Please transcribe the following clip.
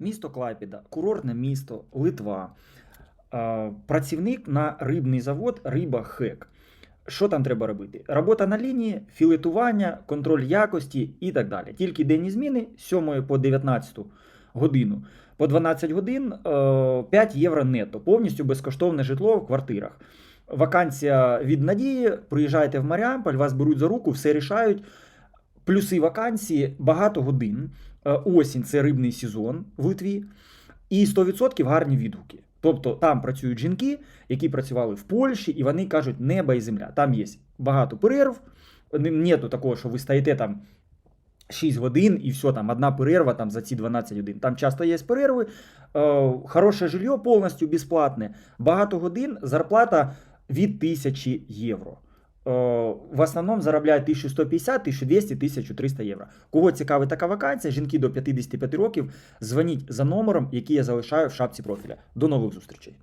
Місто Клайпіда, курортне місто, Литва. Е, Працівник на рибний завод Риба Хек. Що там треба робити? Робота на лінії, філетування, контроль якості і так далі. Тільки денні зміни з 7 по 19 годину. По 12 годин е, 5 євро нетто, повністю безкоштовне житло в квартирах. Вакансія від надії, приїжджаєте в Маріамполь, вас беруть за руку, все рішають. Плюси вакансії багато годин. Е, Осінь це рибний сезон в Литві. І 100% гарні відгуки. Тобто там працюють жінки, які працювали в Польщі, і вони кажуть небо і земля. Там є багато перерв. Нету такого, що ви стоїте там 6 годин і все, там одна перерва там, за ці 12 годин. Там часто є перерви, е, хороше жилье повністю безплатне, багато годин, зарплата від 1000 євро. Е, В основному заробляють 1150, 1200, 1300 євро. Кого цікавить така вакансія, жінки до 55 років, дзвоніть за номером, який я залишаю в шапці профіля. До нових зустрічей.